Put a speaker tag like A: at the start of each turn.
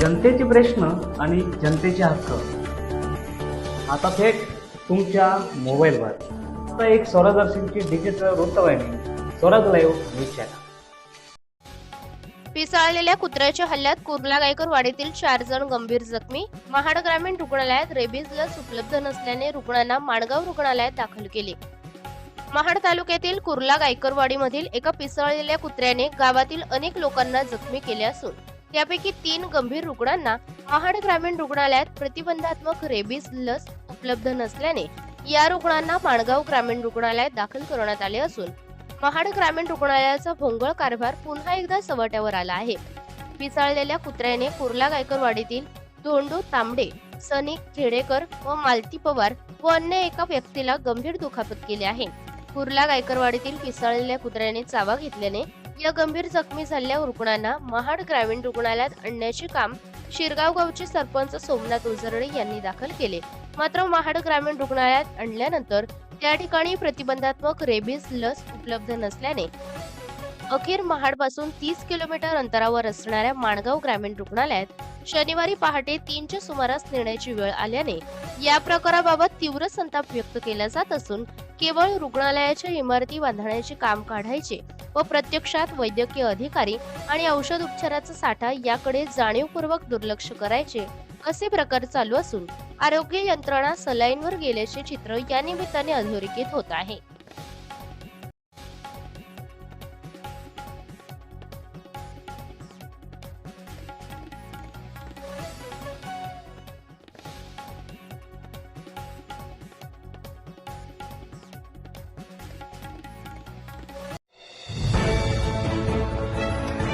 A: जनतेचे प्रश्न आणि जनतेचे हक्क. आता थेट तुमच्या मोबाईलवर आता एक स्वरादर्शनची डिजिटल वृत्तवाहिनी स्वराज लाईव्ह न्यूज चॅनल
B: पिसाळलेल्या कुत्र्याच्या हल्ल्यात कुर्ला गायकर वाडीतील चार जण गंभीर जखमी. महाड ग्रामीण रुग्णालयात रेबीज लस उपलब्ध नसल्याने रुग्णांना माणगाव रुग्णालयात दाखल केले. महाड तालुक्यातील कुर्ला गायकरवाडीमधील एका पिसळलेल्या कुत्र्याने गावातील अनेक लोकांना जखमी केले असून त्यापैकी तीन गंभीर रुग्णांना महाड ग्रामीण रुग्णालयात प्रतिबंधात्मक रेबीज लस उपलब्ध नसल्याने या रुग्णांना माणगाव ग्रामीण रुग्णालयात दाखल करण्यात आले असून महाड ग्रामीण रुग्णालयाचा भोंगळ कारभार पुन्हा एकदा सवट्यावर आला आहे. पिसाळलेल्या कुत्र्याने कुर्ला गायकरवाडीतील धोंडू तांबडे सनी खेडेकर व मालती पवार व अन्य एका व्यक्तीला गंभीर दुखापत केली आहे. कुर्ला गायकरवाडीतील पिसाळलेल्या कुत्र्याने चावा घेतल्याने या गंभीर जखमी झालेल्या रुग्णांना महाड ग्रामीण रुग्णालयात आणण्याचे काम शिरगाव गावचे सरपंच सोमनाथ उजरडे यांनी दाखल केले. मात्र महाड ग्रामीण रुग्णालयात आणल्यानंतर त्या ठिकाणी प्रतिबंधात्मक रेबीज लस उपलब्ध नसल्याने अखेर महाडपासून तीस किलोमीटर अंतरावर असणाऱ्या माणगाव ग्रामीण रुग्णालयात शनिवारी पहाटे तीनच्या सुमारास नेण्याची वेळ आल्याने या प्रकाराबाबत तीव्र संताप व्यक्त केला जात असून केवळ रुग्णालयाच्या इमारती बांधण्याचे काम काढायचे व प्रत्यक्षात वैद्यकीय अधिकारी आणि औषध उपचाराचा साठा याकडे जाणीवपूर्वक दुर्लक्ष करायचे असे प्रकार चालू असून आरोग्य यंत्रणा सलाईनवर गेल्याचे चित्र या निमित्ताने अधोरेखित होत आहे.